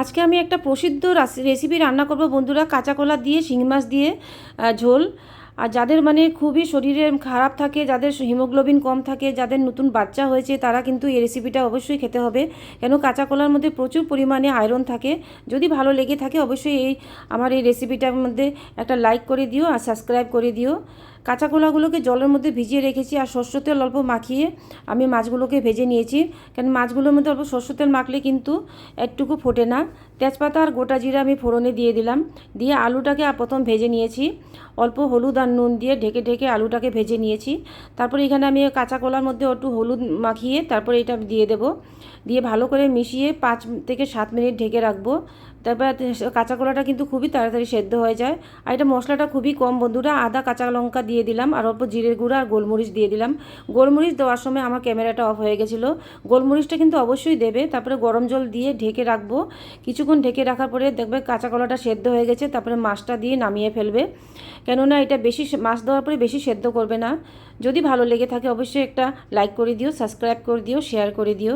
আজকে আমি একটা প্রসিদ্ধ রেসিপি রান্না করব বন্ধুরা। কাঁচা কলা দিয়ে শিঙি মাছ দিয়ে ঝোল। আর যাদের মানে খুবই শরীরে খারাপ থাকে, যাদের হিমোগ্লোবিন কম থাকে, যাদের নতুন বাচ্চা হয়েছে, তারা কিন্তু এই রেসিপিটা অবশ্যই খেতে হবে। কেন কাঁচা কলার মধ্যে প্রচুর পরিমাণে আয়রন থাকে। যদি ভালো লেগে থাকে, অবশ্যই এই, আমার এই রেসিপিটার মধ্যে একটা লাইক করে দিও আর সাবস্ক্রাইব করে দিও। কাঁচা কলাগুলোকে জলের মধ্যে ভিজিয়ে রেখেছি আর সর্ষের তেল অল্প মাখিয়ে আমি মাছগুলোকে ভেজে নিয়েছি। কারণ মাছগুলোর মধ্যে অল্প সর্ষের তেল মাখলে কিন্তু একটুকু ফোটে না। তেজপাতা আর গোটা জিরা আমি ফোড়নে দিয়ে দিলাম। দিয়ে আলুটাকে প্রথম ভেজে নিয়েছি। অল্প হলুদ আর নুন দিয়ে ঢেকে ঢেকে আলুটাকে ভেজে নিয়েছি। তারপরে এখানে আমি কাঁচা কলার মধ্যে একটু হলুদ মাখিয়ে তারপরে এটা দিয়ে দেবো। দিয়ে ভালো করে মিশিয়ে পাঁচ থেকে সাত মিনিট ঢেকে রাখব। তারপর কাঁচা কলাটা কিন্তু খুবই তাড়াতাড়ি সেদ্ধ হয়ে যায়। আর এটা মশলাটা খুবই কম বন্ধুরা, আদা, কাঁচা লঙ্কা দিয়ে দিলাম, আর অল্প জিরের গুঁড়া আর গোলমরিচ দিয়ে দিলাম। গোলমরিচ দেওয়ার সময় আমার ক্যামেরাটা অফ হয়ে গেছিল। গোলমরিচটা কিন্তু অবশ্যই দেবে, তারপরে গরম জল দিয়ে ঢেকে রাখব। কিছুক্ষণ ঢেকে রাখার পরে দেখবে কাঁচা কলাটা সেদ্ধ হয়ে গেছে, তারপরে মাছটা দিয়ে নামিয়ে ফেলবে। কেননা এটা বেশি মাছ দেওয়ার পরে বেশি সেদ্ধ করবে না। যদি ভালো লেগে থাকে অবশ্যই একটা লাইক করে দিও, সাবস্ক্রাইব করে দিও, শেয়ার করে দিও।